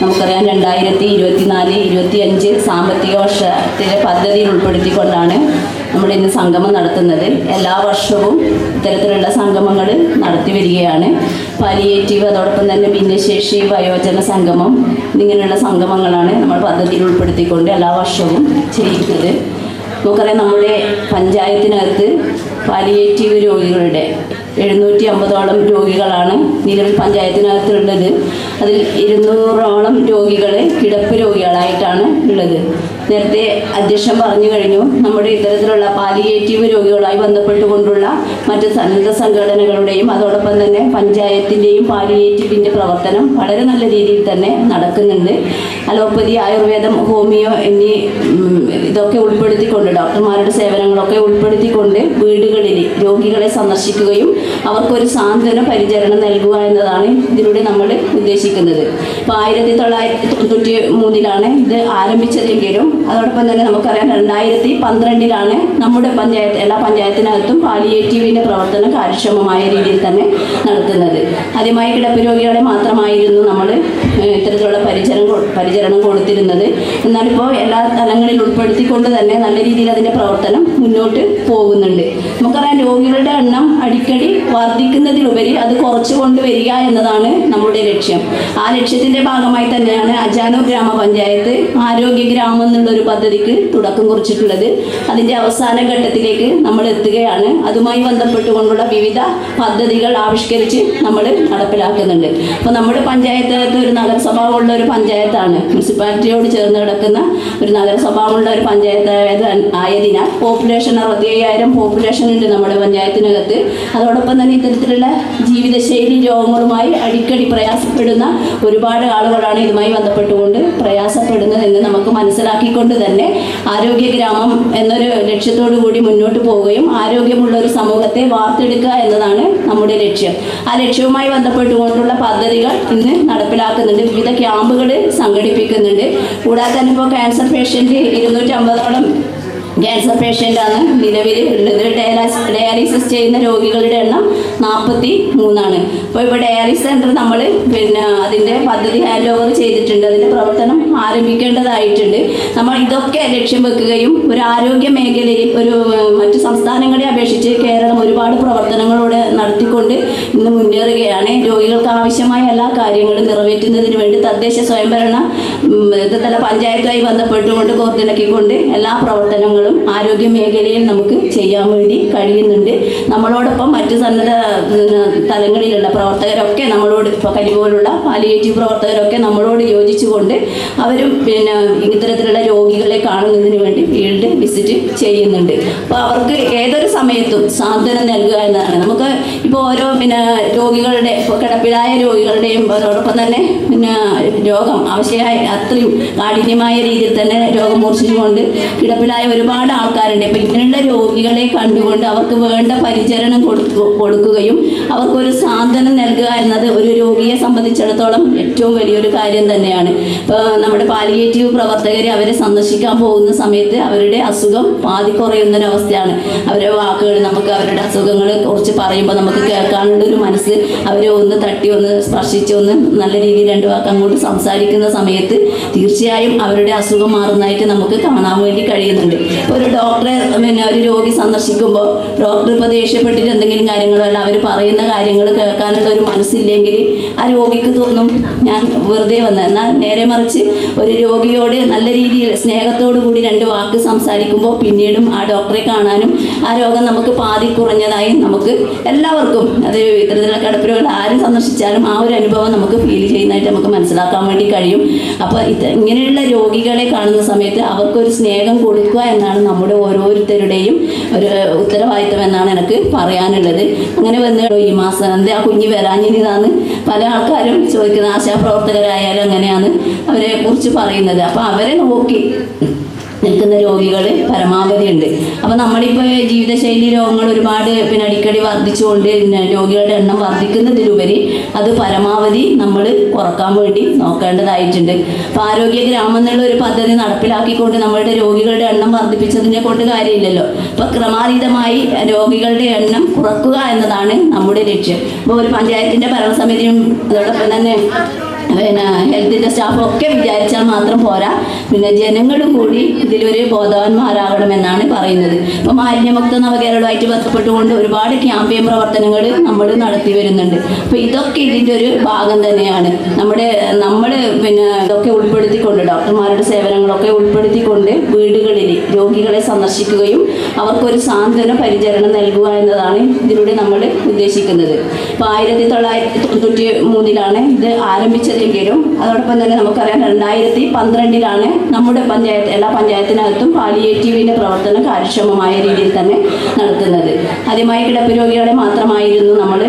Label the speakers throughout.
Speaker 1: നമുക്കറിയാം രണ്ടായിരത്തി ഇരുപത്തിനാല് ഇരുപത്തി അഞ്ച് സാമ്പത്തിക വർഷത്തിലെ പദ്ധതിയിൽ ഉൾപ്പെടുത്തിക്കൊണ്ടാണ് നമ്മൾ ഇന്ന് സംഗമം നടത്തുന്നത്. എല്ലാ വർഷവും ഇത്തരത്തിലുള്ള സംഗമങ്ങൾ നടത്തി വരികയാണ്. പാലിയേറ്റീവ് അതോടൊപ്പം തന്നെ ഭിന്നശേഷി വയോജന സംഗമം ഇങ്ങനെയുള്ള സംഗമങ്ങളാണ് നമ്മൾ പദ്ധതിയിൽ ഉൾപ്പെടുത്തിക്കൊണ്ട് എല്ലാ വർഷവും ചെയ്യുന്നത് നമുക്കറിയാം നമ്മുടെ പഞ്ചായത്തിനകത്ത് പാലിയേറ്റീവ് രോഗികളുടെ എഴുന്നൂറ്റി അമ്പതോളം രോഗികളാണ് നിലവിൽ പഞ്ചായത്തിനകത്തുള്ളത്. അതിൽ ഇരുന്നൂറോളം രോഗികൾ കിടപ്പ് രോഗികളായിട്ടാണ് ഉള്ളത്. നേരത്തെ അധ്യക്ഷൻ പറഞ്ഞു കഴിഞ്ഞു നമ്മുടെ ഇത്തരത്തിലുള്ള പാലിയേറ്റീവ് രോഗികളുമായി ബന്ധപ്പെട്ടുകൊണ്ടുള്ള മറ്റ് സന്നദ്ധ സംഘടനകളുടെയും അതോടൊപ്പം തന്നെ പഞ്ചായത്തിന്റെയും പാലിയേറ്റീവിന്റെ പ്രവർത്തനം വളരെ നല്ല രീതിയിൽ തന്നെ നടക്കുന്നുണ്ട്. അലോപ്പതി ആയുർവേദം ഹോമിയോ എന്നീ ഇതൊക്കെ ഉൾപ്പെടുത്തിക്കൊണ്ട് ഡോക്ടർമാരുടെ സേവനങ്ങളൊക്കെ ഉൾപ്പെടുത്തിക്കൊണ്ട് വീടുകളിൽ രോഗികളെ സന്ദർശിക്കുകയും അവർക്കൊരു സാന്ത്വന പരിചരണം നൽകുക എന്നതാണ് ഇതിലൂടെ നമ്മൾ ഉദ്ദേശിക്കുന്നത് ഇപ്പോൾ ആയിരത്തി തൊള്ളായിരത്തി തൊണ്ണൂറ്റി മൂന്നിലാണ് ഇത് ആരംഭിച്ചതെങ്കിലും അതോടൊപ്പം തന്നെ നമുക്കറിയാം രണ്ടായിരത്തി പന്ത്രണ്ടിലാണ് നമ്മുടെ പഞ്ചായത്ത് എല്ലാ പഞ്ചായത്തിനകത്തും പാലിയേറ്റീവിന്റെ പ്രവർത്തനം കാര്യക്ഷമമായ രീതിയിൽ തന്നെ നടത്തുന്നത്. ആദ്യമായി കിടപ്പ് രോഗികളെ മാത്രമായിരുന്നു നമ്മൾ ഇത്തരത്തിലുള്ള പരിചരണം പരിചരണം കൊടുത്തിരുന്നത്. എന്നാലിപ്പോൾ എല്ലാ തലങ്ങളിൽ ഉൾപ്പെടുത്തിക്കൊണ്ട് തന്നെ നല്ല രീതിയിൽ അതിന്റെ പ്രവർത്തനം മുന്നോട്ട് പോകുന്നുണ്ട്. രോഗികളുടെ എണ്ണം അടിക്കടി വർദ്ധിക്കുന്നതിലുപരി അത് കുറച്ചു കൊണ്ടുവരിക എന്നതാണ് നമ്മുടെ ലക്ഷ്യം. ആ ലക്ഷ്യത്തിന്റെ ഭാഗമായി തന്നെയാണ് അജാനൂർ ഗ്രാമപഞ്ചായത്ത് ആരോഗ്യ ഗ്രാമം എന്നുള്ളൊരു പദ്ധതിക്ക് തുടക്കം കുറിച്ചിട്ടുള്ളത്. അതിന്റെ അവസാന ഘട്ടത്തിലേക്ക് നമ്മൾ എത്തുകയാണ്. അതുമായി ബന്ധപ്പെട്ടുകൊണ്ടുള്ള വിവിധ പദ്ധതികൾ ആവിഷ്കരിച്ച് നമ്മൾ നടപ്പിലാക്കുന്നുണ്ട്. അപ്പോൾ നമ്മുടെ പഞ്ചായത്തിനകത്ത് ഒരു നഗരസഭയുള്ള ഒരു പഞ്ചായത്താണ്. മുനിസിപ്പാലിറ്റിയോട് ചേർന്ന് കിടക്കുന്ന ഒരു നഗരസഭയുള്ള ഒരു പഞ്ചായത്ത് ആയത് ആയതിനാൽ പോപ്പുലേഷൻ അറുപത്തി അയ്യായിരം പോപ്പുലേഷൻ ഉണ്ട് നമ്മുടെ പഞ്ചായത്തിനകത്ത്. അതോടൊപ്പം തന്നെ ഇത്തരത്തിലുള്ള ജീവിതശൈലി രോഗങ്ങളുമായി അടിക്കടി പ്രയാസപ്പെടുന്ന ഒരുപാട് ആളുകളാണ് ഇതുമായി ബന്ധപ്പെട്ടുകൊണ്ട് പ്രയാസപ്പെടുന്നതെന്ന് നമുക്ക് മനസ്സിലാക്കിക്കൊണ്ട് തന്നെ ആരോഗ്യ ഗ്രാമം എന്നൊരു ലക്ഷ്യത്തോടു കൂടി മുന്നോട്ട് പോവുകയും ആരോഗ്യമുള്ള ഒരു സമൂഹത്തെ വാർത്തെടുക്കുക എന്നതാണ് നമ്മുടെ ലക്ഷ്യം. ആ ലക്ഷ്യവുമായി ബന്ധപ്പെട്ടുകൊണ്ടുള്ള പദ്ധതികൾ ഇന്ന് നടപ്പിലാക്കുന്നുണ്ട്. വിവിധ ക്യാമ്പുകൾ സംഘടിപ്പിക്കുന്നുണ്ട്. കൂടാതെ തന്നെ ഇപ്പോൾ ക്യാൻസർ പേഷ്യന്റ് ഇരുന്നൂറ്റി അമ്പതോളം ക്യാൻസർ പേഷ്യന്റാണ് നിലവിൽ ഉള്ളത്. ഡയാലിസ് ഡയാലിസിസ് ചെയ്യുന്ന രോഗികളുടെ എണ്ണം നാൽപ്പത്തി മൂന്നാണ് അപ്പോൾ ഇപ്പോൾ ഡയാലിസിസ് സെന്റർ നമ്മൾ പിന്നെ അതിന്റെ പദ്ധതി ഹാൻഡ് ഓവർ ചെയ്തിട്ടുണ്ട്. അതിന്റെ പ്രവർത്തനം ആരംഭിക്കേണ്ടതായിട്ടുണ്ട്. നമ്മൾ ഇതൊക്കെ ലക്ഷ്യം വെക്കുകയും ഒരു ആരോഗ്യ മേഖലയിൽ ഒരു മറ്റു സംസ്ഥാനങ്ങളെ അപേക്ഷിച്ച് കേരളം ഒരുപാട് പ്രവർത്തനങ്ങളോടെ നടത്തിക്കൊണ്ട് ഇന്ന് മുന്നേറുകയാണ്. രോഗികൾക്ക് ആവശ്യമായ എല്ലാ കാര്യങ്ങളും നിറവേറ്റുന്നതിന് വേണ്ടി തദ്ദേശ സ്വയംഭരണ തല പഞ്ചായത്തുമായി ബന്ധപ്പെട്ടുകൊണ്ട് കോർത്തിണക്കിക്കൊണ്ട് എല്ലാ പ്രവർത്തനങ്ങളും ആരോഗ്യ മേഖലയിൽ നമുക്ക് ചെയ്യാൻ വേണ്ടി കഴിയുന്നുണ്ട്. നമ്മളോടൊപ്പം മറ്റു സന്നദ്ധ തലങ്ങളിലുള്ള പ്രവർത്തകരൊക്കെ നമ്മളോട് ഇപ്പോൾ കരിപോലുള്ള പാലിയേറ്റീവ് പ്രവർത്തകരൊക്കെ നമ്മളോട് യോജിച്ചുകൊണ്ട് അവരും പിന്നെ ഇത്തരത്തിലുള്ള രോഗികളെ കാണുന്നതിന് വേണ്ടി ഫീൽഡ് വിസിറ്റ് ചെയ്യുന്നുണ്ട്. അപ്പോൾ അവർക്ക് ഏതൊരു സമയത്തും സാന്ത്വനം നൽകുക എന്നതാണ്. നമുക്ക് ഇപ്പോൾ ഓരോ പിന്നെ രോഗികളുടെ ഇപ്പോൾ കിടപ്പിലായ രോഗികളുടെയും അതോടൊപ്പം തന്നെ പിന്നെ രോഗം ആവശ്യമായ അത്രയും കാഠിന്യമായ രീതിയിൽ തന്നെ രോഗം മൂർച്ഛിച്ചുകൊണ്ട് കിടപ്പിലായ ഒരുപാട് ആൾക്കാരുണ്ട്. ഇപ്പം ഇങ്ങനെയുള്ള രോഗികളെ കണ്ടുകൊണ്ട് അവർക്ക് വേണ്ട പരിചരണം കൊടുക്കു കൊടുക്കുകയും അവർക്കൊരു സാന്ത്വനം നൽകുക എന്നത് ഒരു രോഗിയെ സംബന്ധിച്ചിടത്തോളം ഏറ്റവും വലിയൊരു കാര്യം തന്നെയാണ്. ഇപ്പോൾ നമ്മുടെ പാലിയേറ്റീവ് പ്രവർത്തകരെ അവരെ സന്ദർശിക്കാൻ പോകുന്ന സമയത്ത് അവരുടെ അസുഖം പാതി കുറയുന്നൊരവസ്ഥയാണ്. അവരുടെ വാക്കുകൾ നമുക്ക് അവരുടെ അസുഖങ്ങളെ കുറിച്ച് പറയുമ്പോൾ നമുക്ക് കേൾക്കാനുള്ള ഒരു മനസ്സ് അവരെ ഒന്ന് തട്ടി ഒന്ന് സ്പർശിച്ച് ഒന്ന് നല്ല രീതിയിൽ രണ്ട് വാക്ക് അങ്ങോട്ട് സംസാരിക്കുന്ന സമയത്ത് തീർച്ചയായും അവരുടെ അസുഖം മാറുന്നതായിട്ട് നമുക്ക് കാണാൻ വേണ്ടി കഴിയുന്നുണ്ട്. ഒരു ഡോക്ടറെ പിന്നെ ഒരു രോഗി സന്ദർശിക്കുമ്പോൾ ഡോക്ടർ ഇപ്പോൾ ദേഷ്യപ്പെട്ടിട്ട് എന്തെങ്കിലും കാര്യങ്ങളോ അല്ല അവർ പറയുന്ന കാര്യങ്ങൾ കേൾക്കാനുള്ള ഒരു മനസ്സില്ലെങ്കിൽ ആ രോഗിക്ക് തോന്നും ഞാൻ വെറുതെ വന്ന. എന്നാൽ നേരെ മറിച്ച് ഒരു രോഗിയോട് നല്ല രീതിയിൽ സ്നേഹത്തോടു കൂടി രണ്ട് വാക്ക് സംസാരിക്കുമ്പോൾ പിന്നീടും ആ ഡോക്ടറെ കാണാനും ആ രോഗം നമുക്ക് പാതി കുറഞ്ഞതായി നമുക്ക് എല്ലാവർക്കും അത് ഇത്തരത്തിലുള്ള കിടപ്പ് രോഗികൾ ആരും സന്ദർശിച്ചാലും ആ ഒരു അനുഭവം നമുക്ക് ഫീൽ ചെയ്യുന്നതായിട്ട് നമുക്ക് മനസ്സിലാക്കാൻ വേണ്ടി കഴിയും. അപ്പോൾ ഇത് ഇങ്ങനെയുള്ള രോഗികളെ കാണുന്ന സമയത്ത് അവർക്കൊരു സ്നേഹം കൊടുക്കുക എന്നാണ് നമ്മുടെ ഓരോരുത്തരുടെയും ഒരു ഉത്തരവാദിത്തം എന്നാണ് എനിക്ക് പറയാനുള്ളത്. അങ്ങനെ വന്ന് ഈ മാസം എന്താ ആ കുഞ്ഞ് വരാഞ്ഞിതാന്ന് പല ആൾക്കാരും ചോദിക്കുന്നത് ആശാപ്രവർത്തകരായാലും അങ്ങനെയാണ് അവരെ കുറിച്ച് പറയുന്നത്. അപ്പോൾ അവരെ നോക്കി. നിൽക്കുന്ന രോഗികൾ പരമാവധി ഉണ്ട്. അപ്പോൾ നമ്മളിപ്പോൾ ജീവിതശൈലി രോഗങ്ങൾ ഒരുപാട് പിന്നെ അടിക്കടി വർദ്ധിച്ചുകൊണ്ട് രോഗികളുടെ എണ്ണം വർദ്ധിക്കുന്നതിലുപരി അത് പരമാവധി നമ്മൾ കുറയ്ക്കാൻ വേണ്ടി നോക്കേണ്ടതായിട്ടുണ്ട്. അപ്പോൾ ആരോഗ്യ ഗ്രാമം എന്നുള്ള ഒരു പദ്ധതി നടപ്പിലാക്കിക്കൊണ്ട് നമ്മളുടെ രോഗികളുടെ എണ്ണം വർദ്ധിപ്പിച്ചതിനെ കൊണ്ട് കാര്യമില്ലല്ലോ. അപ്പോൾ ക്രമാതീതമായി രോഗികളുടെ എണ്ണം കുറക്കുക എന്നതാണ് നമ്മുടെ ലക്ഷ്യം. അപ്പോൾ ഒരു പഞ്ചായത്തിന്റെ ഭരണസമിതിയും അതോടൊപ്പം തന്നെ പിന്നെ ഹെൽത്തിന്റെ സ്റ്റാഫൊക്കെ വിചാരിച്ചാൽ മാത്രം പോരാ. പിന്നെ ജനങ്ങളും കൂടി ഇതിലൊരു ബോധവാന്മാരാകണമെന്നാണ് പറയുന്നത്. ഇപ്പോൾ മാലിന്യമുക്ത നവകേരളമായിട്ട് ബന്ധപ്പെട്ടുകൊണ്ട് ഒരുപാട് ക്യാമ്പയിൻ പ്രവർത്തനങ്ങൾ നമ്മൾ നടത്തി വരുന്നുണ്ട്. അപ്പോൾ ഇതൊക്കെ ഇതിന്റെ ഒരു ഭാഗം തന്നെയാണ്. നമ്മുടെ നമ്മൾ പിന്നെ ഇതൊക്കെ ഉൾപ്പെടുത്തിക്കൊണ്ട് ഡോക്ടർമാരുടെ സേവനങ്ങളൊക്കെ ഉൾപ്പെടുത്തിക്കൊണ്ട് വീടുകളിൽ രോഗികളെ സന്ദർശിക്കുകയും അവർക്കൊരു സാന്ത്വന പരിചരണം നൽകുക എന്നതാണ് ഇതിലൂടെ നമ്മൾ ഉദ്ദേശിക്കുന്നത്. ഇപ്പോൾ ആയിരത്തി തൊള്ളായിരത്തി തൊണ്ണൂറ്റി മൂന്നിലാണ് ഇത് ആരംഭിച്ചതെങ്കിലും അതോടൊപ്പം തന്നെ നമുക്കറിയാം രണ്ടായിരത്തി പന്ത്രണ്ടിലാണ് നമ്മുടെ പഞ്ചായത്ത് എല്ലാ പഞ്ചായത്തിനകത്തും പാലിയേറ്റീവിന്റെ പ്രവർത്തനം കാര്യക്ഷമമായ രീതിയിൽ തന്നെ നടത്തുന്നത്. ആദ്യമായി കിടപ്പ് രോഗികളെ മാത്രമായിരുന്നു നമ്മൾ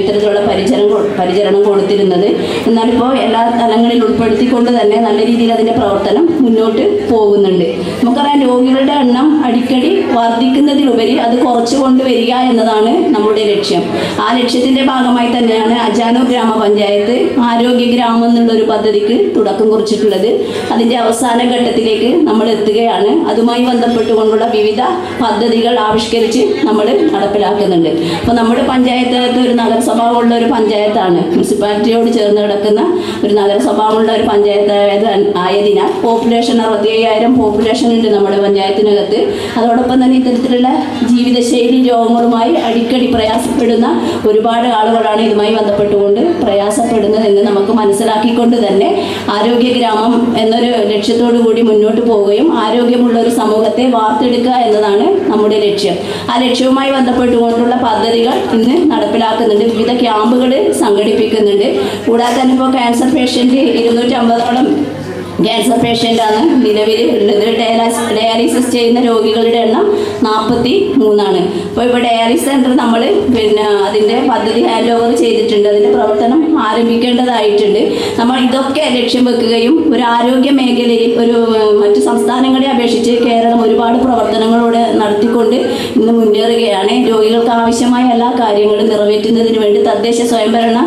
Speaker 1: ഇത്തരത്തിലുള്ള പരിചരണം പരിചരണം കൊടുത്തിരുന്നത്. എന്നാലിപ്പോൾ എല്ലാ തലങ്ങളിൽ ഉൾപ്പെടുത്തിക്കൊണ്ട് തന്നെ നല്ല രീതിയിൽ അതിന്റെ പ്രവർത്തനം മുന്നോട്ട് പോകുന്നുണ്ട്. നമുക്കറിയാം രോഗികളുടെ എണ്ണം അടിക്കടി വർദ്ധിക്കുന്നതിലുപരി അത് കുറച്ചു കൊണ്ടുവരിക എന്നതാണ് നമ്മുടെ ലക്ഷ്യം. ആ ലക്ഷ്യത്തിന്റെ ഭാഗമായി തന്നെയാണ് അജാനോ ഗ്രാമപഞ്ചായത്ത് ആരോഗ്യ ഗ്രാമം എന്നുള്ളൊരു പദ്ധതിക്ക് തുടക്കം കുറിച്ചിട്ടുള്ളത്. അതിന്റെ അവസാന ഘട്ടത്തിലേക്ക് നമ്മൾ എത്തുകയാണ്. അതുമായി ബന്ധപ്പെട്ടുകൊണ്ടുള്ള വിവിധ പദ്ധതികൾ ആവിഷ്കരിച്ച് നമ്മൾ നടപ്പിലാക്കുന്നുണ്ട്. അപ്പോൾ നമ്മുടെ പഞ്ചായത്തിനകത്ത് ഒരു നഗരസഭയുള്ള ഒരു പഞ്ചായത്താണ്. മുനിസിപ്പാലിറ്റിയോട് ചേർന്ന് കിടക്കുന്ന ഒരു നഗരസഭയുള്ള ഒരു പഞ്ചായത്ത് ആയത് ആയതിനാൽ പോപ്പുലേഷൻ അറുപത്തി അയ്യായിരം പോപ്പുലേഷൻ ഉണ്ട് നമ്മുടെ പഞ്ചായത്തിനകത്ത്. അതോടൊപ്പം തന്നെ ഇത്തരത്തിലുള്ള ജീവിതശൈലി രോഗങ്ങളുമായി അടിക്കടി പ്രയാസപ്പെടുന്ന ഒരുപാട് ആളുകളാണ് ഇതുമായി ബന്ധപ്പെട്ടുകൊണ്ട് പ്രയാസപ്പെടുന്നതെന്ന് നമുക്ക് മനസ്സിലാക്കിക്കൊണ്ട് തന്നെ ആരോഗ്യ ഗ്രാമം എന്നൊരു ലക്ഷ്യത്തോടു കൂടി മുന്നോട്ട് പോവുകയും ആരോഗ്യമുള്ള ഒരു സമൂഹത്തെ വാർത്തെടുക്കുക എന്നതാണ് നമ്മുടെ ലക്ഷ്യം. ആ ലക്ഷ്യവുമായി ബന്ധപ്പെട്ടുകൊണ്ടുള്ള പദ്ധതികൾ ഇന്ന് നടപ്പിലാക്കുന്നുണ്ട്. വിവിധ ക്യാമ്പുകൾ സംഘടിപ്പിക്കുന്നുണ്ട്. കൂടാതെ തന്നെ ഇപ്പോൾ ക്യാൻസർ പേഷ്യന്റ് ഇരുന്നൂറ്റി അമ്പതോളം ക്യാൻസർ പേഷ്യന്റാണ് നിലവിൽ ഉള്ളത്. ഡയാലിസ് ഡയാലിസിസ് ചെയ്യുന്ന രോഗികളുടെ എണ്ണം നാൽപ്പത്തി മൂന്നാണ് അപ്പോൾ ഇപ്പോൾ ഡയാലിസിസ് സെന്റർ നമ്മൾ പിന്നെ അതിന്റെ പദ്ധതി ഹാൻഡ് ഓവർ ചെയ്തിട്ടുണ്ട്. അതിന്റെ പ്രവർത്തനം ആരംഭിക്കേണ്ടതായിട്ടുണ്ട്. നമ്മൾ ഇതൊക്കെ ലക്ഷ്യം വെക്കുകയും ഒരു ആരോഗ്യ മേഖലയിൽ ഒരു മറ്റു സംസ്ഥാനങ്ങളെ അപേക്ഷിച്ച് കേരളം ഒരുപാട് പ്രവർത്തനങ്ങളോടെ നടത്തിക്കൊണ്ട് ഇന്ന് മുന്നേറുകയാണ്. രോഗികൾക്ക് ആവശ്യമായ എല്ലാ കാര്യങ്ങളും നിറവേറ്റുന്നതിന് വേണ്ടി തദ്ദേശ സ്വയംഭരണ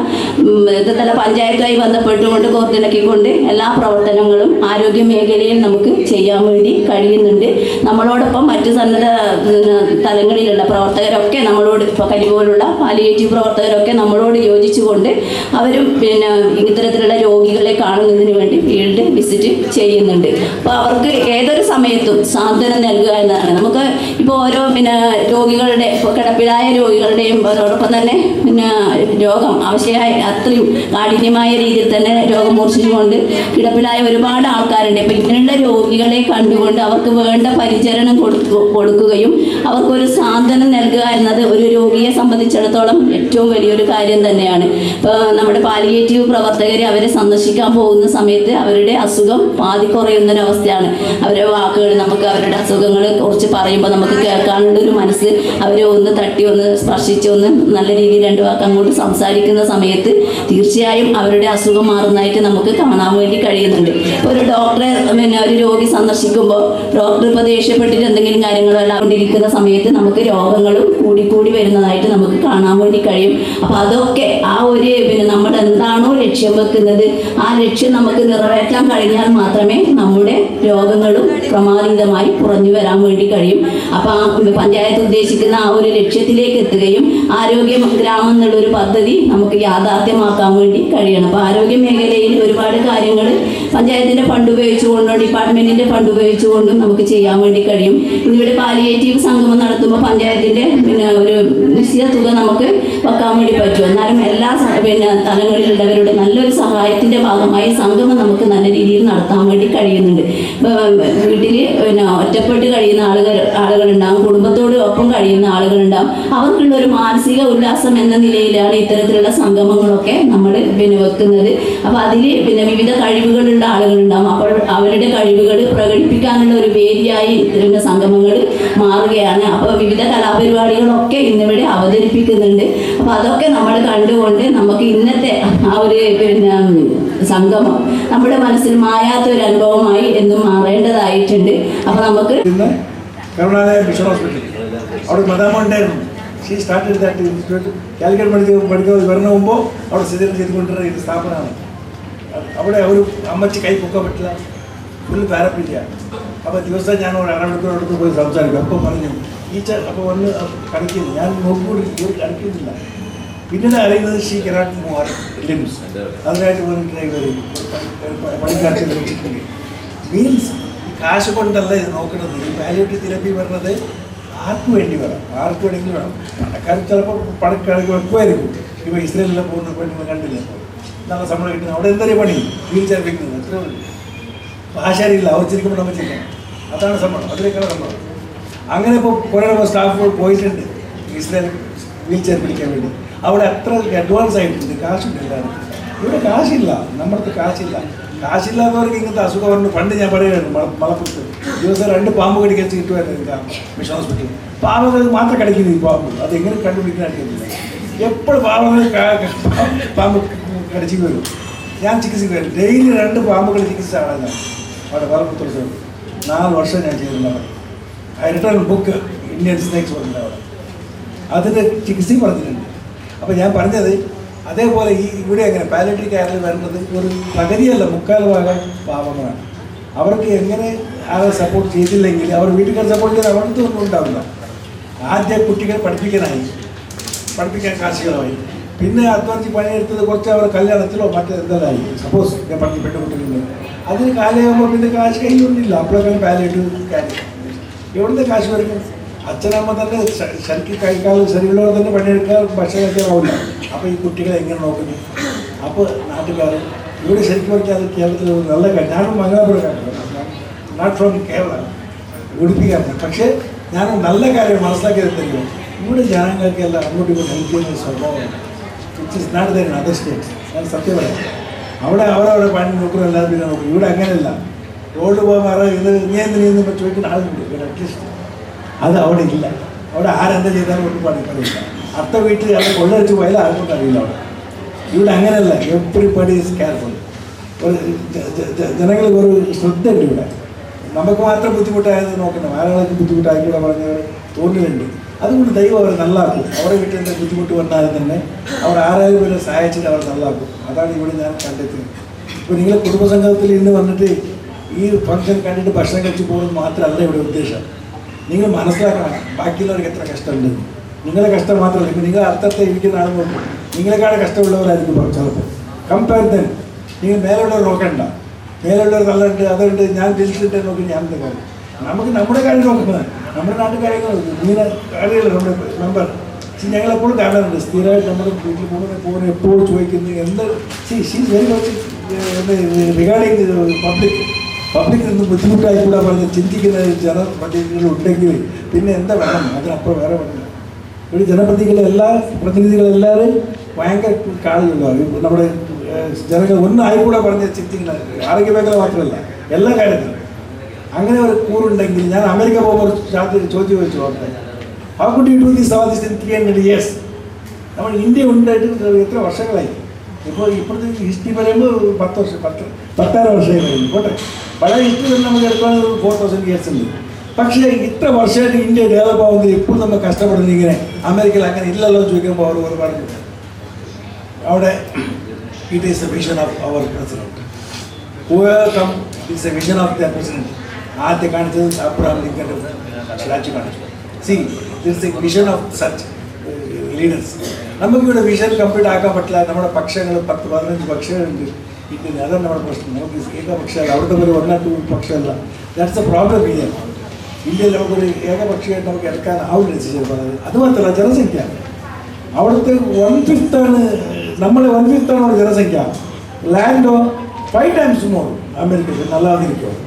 Speaker 1: ഇത് തല പഞ്ചായത്തുമായി ബന്ധപ്പെട്ടുകൊണ്ട് കോർത്തിണക്കിക്കൊണ്ട് എല്ലാ പ്രവർത്തനങ്ങളും ആരോഗ്യ മേഖലയിൽ നമുക്ക് ചെയ്യാൻ വേണ്ടി കഴിയുന്നുണ്ട്. നമ്മളോടൊപ്പം മറ്റ് സന്നദ്ധ തലങ്ങളിലുള്ള പ്രവർത്തകരൊക്കെ നമ്മളോട് ഇപ്പോൾ കലി പോലുള്ള പാലിയേറ്റീവ് പ്രവർത്തകരൊക്കെ നമ്മളോട് യോജിച്ചുകൊണ്ട് അവരും പിന്നെ ഇത്തരത്തിലുള്ള രോഗികളെ കാണുന്നതിന് വേണ്ടി ഫീൽഡ് വിസിറ്റ് ചെയ്യുന്നുണ്ട്. അപ്പോൾ അവർക്ക് ഏതൊരു സമയത്തും സാന്ത്വനം നൽകുക എന്നതാണ്. നമുക്ക് ഇപ്പോൾ ഓരോ പിന്നെ രോഗികളുടെ ഇപ്പോൾ കിടപ്പിലായ രോഗികളുടെയും അതോടൊപ്പം തന്നെ പിന്നെ രോഗം ആവശ്യമായ അത്രയും കാഠിന്യമായ രീതിയിൽ തന്നെ രോഗം മൂർച്ഛിച്ചുകൊണ്ട് കിടപ്പിലായ ഒരുപാട് ആൾക്കാരുണ്ട്. ഇപ്പം ഇങ്ങനെയുള്ള രോഗികളെ കണ്ടുകൊണ്ട് അവർക്ക് വേണ്ട പരിചരണം കൊടുക്കു കൊടുക്കുകയും അവർക്കൊരു സാന്ത്വനം നൽകുക എന്നത് ഒരു രോഗിയെ സംബന്ധിച്ചിടത്തോളം ഏറ്റവും വലിയൊരു കാര്യം തന്നെയാണ്. ഇപ്പോൾ നമ്മുടെ പാലിയേറ്റീവ് പ്രവർത്തകർ അവരെ സന്ദർശിക്കാൻ പോകുന്ന സമയത്ത് അവരുടെ അസുഖം പാതി കുറയുന്നൊരവസ്ഥയാണ് അവരുടെ വാക്കുകൾ നമുക്ക് അവരുടെ അസുഖങ്ങളെ കുറിച്ച് പറയുമ്പോൾ നമുക്ക് കേൾക്കാനുള്ള ഒരു മനസ്സ് അവരെ ഒന്ന് തട്ടി ഒന്ന് സ്പർശിച്ച് ഒന്ന് നല്ല രീതിയിൽ രണ്ട് വാക്ക് അങ്ങോട്ട് സംസാരിക്കുന്ന സമയത്ത് തീർച്ചയായും അവരുടെ അസുഖം മാറുന്നതായിട്ട് നമുക്ക് കാണാൻ വേണ്ടി കഴിയുന്നുണ്ട്. ഒരു ഡോക്ടറെ പിന്നെ ഒരു രോഗി സന്ദർശിക്കുമ്പോൾ ഡോക്ടർ ഇപ്പോൾ ദേഷ്യപ്പെട്ടിട്ട് എന്തെങ്കിലും കാര്യങ്ങളെല്ലാം കൊണ്ടിരിക്കുന്ന സമയത്ത് നമുക്ക് രോഗങ്ങളും കൂടിക്കൂടി വരുന്നതായിട്ട് നമുക്ക് കാണാൻ വേണ്ടി കഴിയും. അപ്പോൾ അതൊക്കെ ആ ഒരു പിന്നെ നമ്മൾ എന്താണോ ലക്ഷ്യം വെക്കുന്നത് ആ ലക്ഷ്യം നമുക്ക് നിറവേറ്റാൻ കഴിഞ്ഞാൽ മാത്രമേ നമ്മുടെ രോഗങ്ങളും ക്രമാതീതമായി കുറഞ്ഞു വരാൻ വേണ്ടി കഴിയും. അപ്പോൾ ആ പഞ്ചായത്ത് ഉദ്ദേശിക്കുന്ന ആ ഒരു ലക്ഷ്യത്തിലേക്ക് എത്തുകയും ആരോഗ്യ ഗ്രാമം എന്നുള്ളൊരു പദ്ധതി നമുക്ക് യാഥാർത്ഥ്യമാക്കാൻ വേണ്ടി കഴിയണം. അപ്പോൾ ആരോഗ്യ മേഖലയിൽ ഒരുപാട് കാര്യങ്ങൾ പഞ്ചായത്തിന്റെ ഫണ്ട് ഉപയോഗിച്ചുകൊണ്ടോ ഡിപ്പാർട്ട്മെന്റിന്റെ ഫണ്ട് ഉപയോഗിച്ചുകൊണ്ടും നമുക്ക് ചെയ്യാൻ വേണ്ടി കഴിയും. ഇന്നിവിടെ പാലിയേറ്റീവ് സംഗമം നടത്തുമ്പോൾ പഞ്ചായത്തിന്റെ പിന്നെ ഒരു നിശ്ചിത തുക നമുക്ക് വെക്കാൻ വേണ്ടി പറ്റും. എന്നാലും എല്ലാ പിന്നെ തലങ്ങളിലുള്ളവരുടെ നല്ലൊരു സഹായത്തിന്റെ ഭാഗമായി സംഗമം നമുക്ക് നല്ല രീതിയിൽ നടത്താൻ വേണ്ടി കഴിയുന്നുണ്ട്. വീട്ടിൽ പിന്നെ ഒറ്റപ്പെട്ട് കഴിയുന്ന ആളുകൾ ആളുകളുണ്ടാകും കുടുംബത്തോട് ഒപ്പം കഴിയുന്ന ആളുകളുണ്ടാകും അവർക്കുള്ള ഒരു മാനസിക ഉല്ലാസം എന്ന നിലയിലാണ് ഇത്തരത്തിലുള്ള സംഗമങ്ങളൊക്കെ നമ്മൾ പിന്നെ വെക്കുന്നത്. അപ്പോൾ അതിൽ പിന്നെ വിവിധ കഴിവുകളുള്ള ആളുകളുണ്ടാകും അപ്പോൾ അവരുടെ കഴിവുകൾ പ്രകടിപ്പിക്കാനുള്ള ഒരു വേദിയായി ഇത്തരം സംഗമങ്ങൾ മാറുകയാണ്. അപ്പോൾ വിവിധ കലാപരിപാടികളൊക്കെ ഇന്നിവിടെ അവതരിപ്പിക്കുന്നുണ്ട്. അപ്പോൾ അതൊക്കെ നമ്മൾ കണ്ടുകൊണ്ട് നമുക്ക് ഇന്നത്തെ ആ ഒരു പിന്നെ സംഗമം നമ്മുടെ മനസ്സിൽ മായാത്ത ഒരു അനുഭവമായി എന്നും മാറേണ്ടതായിട്ടുണ്ട്. അപ്പോൾ നമുക്ക്
Speaker 2: അവിടെ മദാമ ഷീ ഇൻസ്റ്റിറ്റ്യൂട്ട് കാലിക്കറ്റ് മെഡിക്കൽ മെഡിക്കൽ വരണ മുമ്പോ അവിടെ സ്ഥിതി ചെയ്തുകൊണ്ടിരുന്ന ഇത് സ്ഥാപനമാണ്. അവിടെ ഒരു അമ്മച്ചി കൈ പൊക്കാൻ പറ്റില്ല. ഫുൾ പാരപ്പിടിയാണ് അപ്പോൾ ദിവസം ഞാൻ ഒരു അരമണിക്കൂറടുത്ത് പോയി സംസാരിക്കും. അപ്പം പറഞ്ഞു ടീച്ചർ അപ്പോൾ വന്ന് കളിക്കുന്നു. ഞാൻ നോക്കുകൂടി ഇവർ കളിക്കുന്നില്ല. പിന്നീട് അറിയുന്നത് ഷീ കെനാട്ട് മൂവ് ലിംസ്. അതിനായിട്ട് ഡ്രൈവർ പണിക്കാർക്ക് ലഭിച്ചിട്ടുണ്ട് മീൻസ് കാശ് കൊണ്ടല്ല ഇത് നോക്കുന്നത്. ഈ പാലിയേറ്റീവ് തെറപ്പി പറഞ്ഞത് ആർക്ക് വേണ്ടി വേണം? ആർക്ക് വേണമെങ്കിലും വേണം. പണക്കാർ ചിലപ്പോൾ പണക്കാർക്ക് വെക്കുമായിരിക്കും. ഇപ്പോൾ ഇസ്രയേലിലെ പോകുന്ന പെണ്ണുങ്ങൾ കണ്ടില്ല? നല്ല ശമ്പളം കിട്ടുന്നത്. അവിടെ എന്തൊരു പണി? വീൽ ചെയർ വെക്കുന്നത്. അത്രേ ഉള്ളൂ. ഭാഷയില്ല അവർ ചിരിക്കുമ്പോൾ നമ്മൾ ചിരിക്കണം. അതാണ് സംഭവം അതിലേക്കാണ് ശമ്പളം അങ്ങനെ ഇപ്പോൾ കുറേ സ്റ്റാഫുകൾ പോയിട്ടുണ്ട്. ഇസ്രയേൽ വീൽ ചെയർ പിടിക്കാൻ വേണ്ടി. അവിടെ അത്ര അഡ്വാൻസ് ആയിട്ടുണ്ട് കാശുണ്ട് എല്ലാവരും. ഇവിടെ കാശില്ല. നമ്മുടെ കാശില്ല. കാശില്ലാത്തവർക്ക് ഇങ്ങനത്തെ അസുഖം പറഞ്ഞു പണ്ട് ഞാൻ മല മലപ്പുറത്ത്. ദിവസം രണ്ട് പാമ്പ് കടിക്കാൻ കിട്ടുമായിരുന്നു മിഷൻ ഹോസ്പിറ്റലിൽ. പാമ്പുകൾ മാത്രം കടിക്കുന്നു ഈ പാമ്പ്. അത് എങ്ങനെ കണ്ടുപിടിക്കാനായിട്ടില്ല എപ്പോഴും പാമ്പുകൾ പാമ്പ് കടിച്ചു വരും ഞാൻ ചികിത്സയ്ക്ക് വരും ഡെയിലി രണ്ട് പാമ്പുകൾ ചികിത്സ ആണ് ഞാൻ അവിടെ മലപ്പുറത്ത് നാല് വർഷം ഞാൻ ചെയ്തിട്ടുണ്ട് I written book Indian snakes പറഞ്ഞിട്ടുണ്ട് അവിടെ. അതിന്റെ ചികിത്സയും പറഞ്ഞിട്ടുണ്ട്. അപ്പോൾ ഞാൻ പറഞ്ഞത് അതേപോലെ ഈ ഇവിടെ അങ്ങനെ പാലറ്ററി കെയറിൽ വരുന്നത് ഒരു പകുതിയല്ല മുക്കാൽ ഭാഗം പാവങ്ങളാണ് അവർക്ക് എങ്ങനെ ആരെ സപ്പോർട്ട് ചെയ്തില്ലെങ്കിൽ അവർ വീട്ടുകാർ സപ്പോർട്ട് ചെയ്ത് അവർക്ക് ഒന്നും ഉണ്ടാവില്ല. ആദ്യം കുട്ടികളെ പഠിപ്പിക്കാനായി. പഠിപ്പിക്കാൻ കാശുകളായി പിന്നെ അധ്വാനിച്ച് പണിയെടുത്തത് കുറച്ച് അവർ കല്യാണത്തിലോ മറ്റെന്തെല്ലാമായി സപ്പോസ് ഞാൻ പറഞ്ഞു പെട്ടുകുട്ടികളുണ്ട് അതിന് കാലയാകുമ്പോൾ പിന്നെ കാശ് കയ്യിലൊന്നുമില്ല അപ്പോഴൊക്കെ പാലേറ്റ് കാര്യം. എവിടുന്ന് കാശ് വരും അച്ഛനമ്മ തന്നെ ശരിക്ക് കഴിക്കാതെ ശരിയുള്ളവർ തന്നെ പണിയെടുക്കാൻ ഭക്ഷണം കഴിക്കാനാവില്ല അപ്പോൾ ഈ കുട്ടികളെ എങ്ങനെ നോക്കുന്നു? അപ്പോൾ നാട്ടുകാർ ഇവിടെ ശരിക്കും പറഞ്ഞാൽ കേരളത്തിൽ ഒരു നല്ല ഞാനും മംഗലാപുരക്കാരൻ നോട്ട് ഫ്രോം കേരള ഉടുപ്പിക്കാരൻ പക്ഷേ ഞാൻ നല്ല കാര്യം മനസ്സിലാക്കിയത് തരുമോ ഇവിടെ ജനങ്ങൾക്കെല്ലാം അങ്ങോട്ടും ഇങ്ങോട്ടും ഹെൽപ്പ് ചെയ്യുന്ന സ്വഭാവമാണ് which is not in other states ഞാൻ സത്യം പറയാം അവിടെ അവരവിടെ പണി നോക്കും എല്ലാവരും പിന്നെ നോക്കും. ഇവിടെ അങ്ങനെയല്ല. റോഡ് പോകാറ് ഇത് നീ എന്ത് നീന്തും ചോദിക്കുന്ന ആളുണ്ട്. ഇവിടെ അറ്റ്ലീസ്റ്റ് അത് അവിടെ ഇല്ല. അവിടെ ആരെന്താ ചെയ്താലും ഒന്നും പണി പറയില്ല അടുത്ത വീട്ടിൽ അവിടെ കൊള്ളടിച്ച് പോയാലും ആർക്കും അറിയില്ല അവിടെ. ഇവിടെ അങ്ങനെയല്ല. എവറിബഡി ഇസ് കെയർഫുൾ ഒരു ജനങ്ങൾക്ക് ഒരു ശ്രദ്ധയുണ്ട് ഇവിടെ. നമുക്ക് മാത്രം ബുദ്ധിമുട്ടായത് നോക്കണം ആളുകൾക്ക് ബുദ്ധിമുട്ടായിക്കൂടെ പറഞ്ഞവർ തോന്നലുണ്ട്. അതുകൊണ്ട് ദൈവം അവരെ നല്ലാക്കും. അവരെ വീട്ടിൽ നിന്ന് ബുദ്ധിമുട്ട് വന്നാലും തന്നെ അവർ ആരായാലും ഇവരെ സഹായിച്ചിട്ട് അവർ നല്ലാക്കും. അതാണ് ഇവിടെ ഞാൻ കണ്ടെത്തിയത്. ഇപ്പോൾ നിങ്ങൾ കുടുംബസംഘത്തിൽ ഇന്ന് വന്നിട്ട് ഈ ഫംഗ്ഷൻ കണ്ടിട്ട് ഭക്ഷണം കഴിച്ചു പോകുന്നത് മാത്രമല്ല ഇവിടെ ഉദ്ദേശം. നിങ്ങൾ മനസ്സിലാക്കണം ബാക്കിയുള്ളവർക്ക് എത്ര കഷ്ടമുണ്ട്. നിങ്ങളെ കഷ്ടം മാത്രമല്ല ഇപ്പം നിങ്ങൾ അർത്ഥത്തെ ഇരിക്കുന്ന ആളുകൾ നോക്കും നിങ്ങളെക്കാൾ കഷ്ടമുള്ളവരായിരിക്കും ഇപ്പോൾ ചിലപ്പോൾ. കമ്പയർ ദൻ നിങ്ങൾ മേലുള്ളവർ നോക്കണ്ട. മേലുള്ളവർ നല്ലുണ്ട് അതുണ്ട് ഞാൻ തിരിച്ചിട്ട് നോക്കി ഞാൻ എന്താ കാര്യം നമുക്ക് നമ്മുടെ കാര്യം നോക്കുന്നത്. നമ്മുടെ നാട്ടുകാര്യങ്ങൾ ഇങ്ങനെ കാര്യമല്ല നമ്മുടെ മെമ്പർ ഞങ്ങളെപ്പോഴും കാണാറുണ്ട്. സ്ഥിരമായിട്ട് നമ്മുടെ വീട്ടിൽ പോകുന്ന പോകുന്ന എപ്പോഴും ചോദിക്കുന്നത് എന്ത് റിഗാർഡിങ് പബ്ലിക് പബ്ലിക് നിന്ന് ബുദ്ധിമുട്ടായി കൂടെ പറഞ്ഞ് ചിന്തിക്കുന്ന ജനപ്രതിനിധികൾ ഉണ്ടെങ്കിൽ പിന്നെ എന്താ വേണം? അതിനപ്പുറം വേറെ വേണം ഒരു ജനപ്രതിനിധികൾ എല്ലാ പ്രതിനിധികളെല്ലാവരും ഭയങ്കര കാണുന്നുണ്ടോ നമ്മുടെ ജനങ്ങൾ ഒന്നായി കൂടെ പറഞ്ഞ് ചിന്തിക്കുന്ന ആരോഗ്യ മേഖല മാത്രമല്ല എല്ലാ കാര്യത്തിലും. അങ്ങനെ ഒരു കൂറുണ്ടെങ്കിൽ ഞാൻ അമേരിക്ക പോകുമ്പോൾ ചോദ്യം ചോദിച്ചു അവിടെ how could you do this all this three hundred years നമ്മൾ ഇന്ത്യ ഉണ്ടായിട്ട് എത്ര വർഷങ്ങളായി? ഇപ്പോൾ ഇപ്പോഴത്തെ ഹിസ്റ്ററി പറയുമ്പോൾ പത്ത് വർഷം പത്ത് പത്താറ് വർഷമായി കഴിഞ്ഞു പോട്ടെ. പഴയ ഹിസ്റ്ററി തന്നെ നമുക്ക് എടുക്കുകയാണെങ്കിൽ ഫോർ തൗസൻഡ് ഇയേഴ്സ് ഉണ്ട്. പക്ഷേ ഇത്ര വർഷമായിട്ട് ഇന്ത്യ ഡെവലപ്പ് ആവുന്നത് എപ്പോഴും നമ്മൾ കഷ്ടപ്പെടുന്നത് ഇങ്ങനെ അമേരിക്കയിൽ അങ്ങനെ ഇല്ലല്ലോ ചോദിക്കുമ്പോൾ അവർ ഒരു പറഞ്ഞു അവിടെ it is a vision of our president come it's a vision of the president ആദ്യം കാണിച്ചത് അബ്രഹാം ലിങ്കന്റെ സ്റ്റാച്ചു കാണിച്ചു. See this a vision of such leaders നമുക്കിവിടെ വിഷൻ കംപ്ലീറ്റ് ആക്കാൻ പറ്റില്ല. നമ്മുടെ പക്ഷങ്ങൾ പത്ത് പതിനഞ്ച് പക്ഷങ്ങളുണ്ട് ഇന്ത്യയിൽ അതാണ് നമ്മുടെ പ്രശ്നം. നമുക്ക് ഏകപക്ഷമല്ല അവിടുത്തെ ഒരു ടു പക്ഷമല്ല ദാറ്റ്സ് എ പ്രോബ്ലം ഇന്ത്യ ഇന്ത്യയിൽ നമുക്കൊരു ഏകപക്ഷീയമായിട്ട് നമുക്ക് എടുക്കാൻ ആവില്ല ചിലപ്പോൾ അത് ജനസംഖ്യ. അവിടുത്തെ വൺ ഫിഫ്ത്താണ് നമ്മളെ വൺ ഫിഫ്ത്താണ് ജനസംഖ്യ. ലാൻഡോ ഫൈവ് ടൈംസ് മോർ അമേരിക്കയിൽ.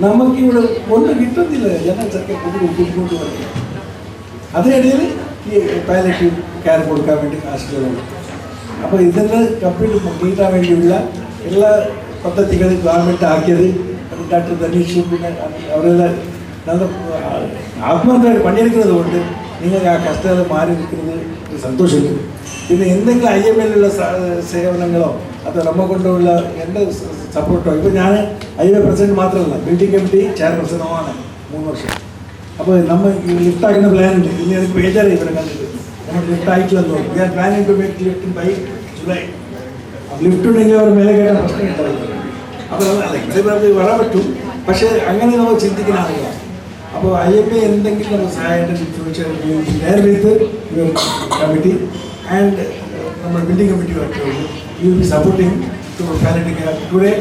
Speaker 2: നല്ലതായിരിക്കും നമുക്കിവിടെ ഒന്നും കിട്ടുന്നില്ല ജനസംഖ്യ പുതിയ ബുദ്ധിമുട്ട് വരും അതിനിടയിൽ ഈ പാലറ്റീവ് കെയർ കൊടുക്കാൻ വേണ്ടി ആശുപത്രികളുണ്ട് അപ്പോൾ ഇതിന് കംപ്ലീറ്റ് നീട്ടാൻ വേണ്ടിയുള്ള എല്ലാ പദ്ധതികളും ഗവൺമെന്റ് ആക്കിയത് ഡോക്ടർ ധനീഷ് പിന്നെ അവരെല്ലാം നല്ല ആത്മാർത്ഥമായിട്ട് പണിയെടുക്കുന്നത് കൊണ്ട് നിങ്ങൾക്ക് ആ കഷ്ടത മാറി നിൽക്കുന്നത് ഒരു പിന്നെ എന്തെങ്കിലും ഐ എം എല്ലുള്ള സേവനങ്ങളോ അത് നമ്മെ കൊണ്ടുള്ള എന്റെ സപ്പോർട്ടോ? ഇപ്പോൾ ഞാൻ ഐ എം എ പ്രസിഡന്റ് മാത്രമല്ല ബിൽഡിംഗ് കമ്മിറ്റി ചെയർപേഴ്സണുമാണ് മൂന്ന് വർഷം. അപ്പോൾ നമ്മൾ ഈ ലിഫ്റ്റ് ആക്കുന്ന പ്ലാൻ ഉണ്ട്. ഇനി എനിക്ക് ബേജാറായി ഇവിടെ കണ്ടിട്ട്. നമ്മൾ ലിഫ്റ്റ് ആയിട്ടില്ലെന്ന് തോന്നുന്നു ഞാൻ planning to make lift by July lift ഉണ്ടെങ്കിൽ അവർ മേലെ കയറാൻ പ്രശ്നം ഉണ്ടാവില്ല. അപ്പോൾ അതെ ഇത് വരാൻ പറ്റും. പക്ഷേ അങ്ങനെ നമ്മൾ ചിന്തിക്കുന്ന ആളുകളാണ് അപ്പോൾ ഐ എം എ എന്തെങ്കിലും സഹായമായിട്ട് ചോദിച്ചാൽ your committee building committee work you be supporting to palliative care today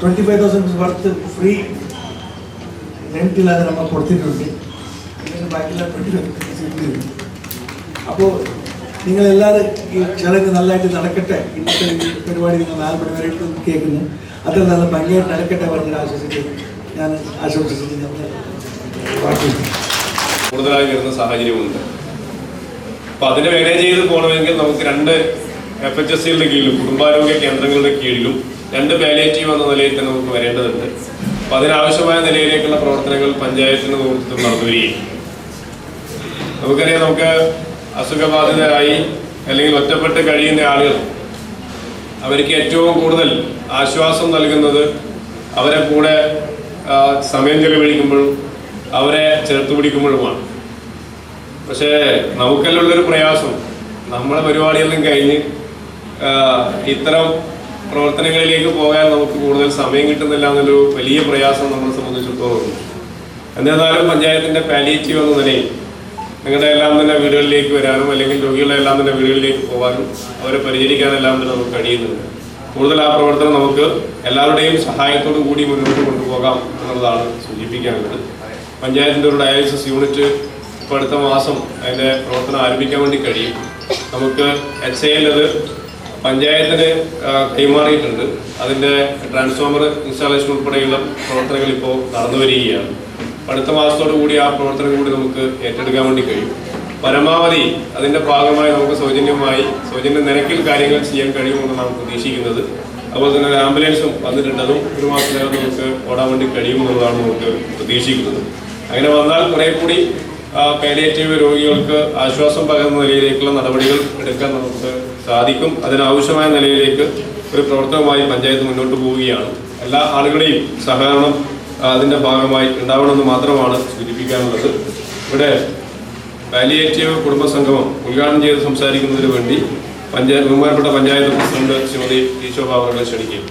Speaker 2: twenty five thousand worth free റെന്റില്ലാതെ നമ്മൾ കൊടുത്തിട്ടുണ്ട് ഇതിന് ബാക്കിയുള്ള ട്വന്റി അപ്പോൾ നിങ്ങളെല്ലാവരും ഈ ചടങ്ങ് നല്ലതായിട്ട് നടക്കട്ടെ ഇന്നത്തെ ഈ പരിപാടി നിങ്ങൾ നാല് മണി വരെ കേൾക്കുന്നു അത്ര നല്ല ഭംഗിയായിട്ട് നടക്കട്ടെ പറഞ്ഞിട്ട് ആശ്വസിച്ച് ഞാൻ നമ്മൾ
Speaker 3: കൂടുതലായി വരുന്ന സാഹചര്യമുണ്ട് അപ്പൊ അതിനെ മാനേജ് ചെയ്ത് പോകണമെങ്കിൽ നമുക്ക് രണ്ട് എഫ് എച്ച് എസ് സിയുടെ കീഴിലും കുടുംബാരോഗ്യ കേന്ദ്രങ്ങളുടെ കീഴിലും രണ്ട് പാലിയേറ്റീവ് എന്ന നിലയിൽ തന്നെ നമുക്ക് വരേണ്ടതുണ്ട്. അപ്പൊ അതിനാവശ്യമായ നിലയിലേക്കുള്ള പ്രവർത്തനങ്ങൾ പഞ്ചായത്തിന്റെ നേതൃത്വത്തിൽ നടന്നു വരികയും നമുക്കറിയാം നമുക്ക് അസുഖബാധിതരായി അല്ലെങ്കിൽ ഒറ്റപ്പെട്ട് കഴിയുന്ന ആളുകൾ അവർക്ക് ഏറ്റവും കൂടുതൽ ആശ്വാസം നൽകുന്നത് അവരെ കൂടെ സമയം ചെലവഴിക്കുമ്പോഴും അവരെ ചേർത്ത് പിടിക്കുമ്പോഴുമാണ്. പക്ഷേ നമുക്കെല്ലുള്ളൊരു പ്രയാസം. നമ്മളെ പരിപാടിയെല്ലാം കഴിഞ്ഞ് ഇത്തരം പ്രവർത്തനങ്ങളിലേക്ക് പോകാൻ നമുക്ക് കൂടുതൽ സമയം കിട്ടുന്നില്ല എന്നൊരു വലിയ പ്രയാസം നമ്മളെ സംബന്ധിച്ചിടത്തോളം എന്നിരുന്നാലും പഞ്ചായത്തിന്റെ പാലിയേറ്റീവ് എന്ന നിലയിൽ നിങ്ങളുടെ എല്ലാം തന്നെ വീടുകളിലേക്ക് വരാനും അല്ലെങ്കിൽ രോഗികളുടെ എല്ലാം തന്നെ വീടുകളിലേക്ക് പോകാനും അവരെ പരിചരിക്കാനെല്ലാം തന്നെ നമുക്ക് കഴിയുന്നുണ്ട്. കൂടുതൽ ആ പ്രവർത്തനം നമുക്ക് എല്ലാവരുടെയും സഹായത്തോടു കൂടി മുന്നോട്ട് കൊണ്ടുപോകാം എന്നുള്ളതാണ് സൂചിപ്പിക്കാനുള്ളത്. പഞ്ചായത്തിന്റെ ഒരു ഡയാലിസിസ് യൂണിറ്റ് ഇപ്പോൾ അടുത്ത മാസം അതിന്റെ പ്രവർത്തനം ആരംഭിക്കാൻ വേണ്ടി കഴിയും. നമുക്ക് എച്ച് എൽ അത് പഞ്ചായത്തിന് കൈമാറിയിട്ടുണ്ട്. അതിന്റെ ട്രാൻസ്ഫോമർ ഇൻസ്റ്റാളേഷൻ ഉൾപ്പെടെയുള്ള പ്രവർത്തനങ്ങൾ ഇപ്പോൾ നടന്നു വരികയാണ്. അടുത്ത മാസത്തോടു കൂടി ആ പ്രവർത്തനം കൂടി നമുക്ക് ഏറ്റെടുക്കാൻ വേണ്ടി കഴിയും. പരമാവധി അതിന്റെ ഭാഗമായി നമുക്ക് സൗജന്യമായി സൗജന്യ നിരക്കിൽ കാര്യങ്ങൾ ചെയ്യാൻ കഴിയുമെന്ന് നാം പ്രതീക്ഷിക്കുന്നത്. അതുപോലെ തന്നെ ആംബുലൻസും വന്നിട്ടുണ്ട് അതും ഒരു മാസത്തിനകം നമുക്ക് ഓടാൻ വേണ്ടി കഴിയുമെന്നുള്ളതാണ് നമുക്ക് പ്രതീക്ഷിക്കുന്നത്. അങ്ങനെ വന്നാൽ കുറേ കൂടി പാലിയേറ്റീവ് രോഗികൾക്ക് ആശ്വാസം പകരുന്ന നിലയിലേക്കുള്ള നടപടികൾ എടുക്കാൻ നമുക്ക് സാധിക്കും. അതിനാവശ്യമായ നിലയിലേക്ക് ഒരു പ്രവർത്തനവുമായി പഞ്ചായത്ത് മുന്നോട്ട് പോവുകയാണ്. എല്ലാ ആളുകളെയും സഹകരണം അതിന്റെ ഭാഗമായി ഉണ്ടാവണമെന്ന് മാത്രമാണ് സൂചിപ്പിക്കാനുള്ളത്. ഇവിടെ പാലിയേറ്റീവ് കുടുംബ സംഗമം ഉദ്ഘാടനം ചെയ്ത് സംസാരിക്കുന്നതിന് വേണ്ടി പഞ്ചായത്ത് ബഹുമാനപ്പെട്ട പഞ്ചായത്ത് പ്രസിഡന്റ് ശ്രീമതി ഈശോ ബാബുകളെ ക്ഷണിക്കും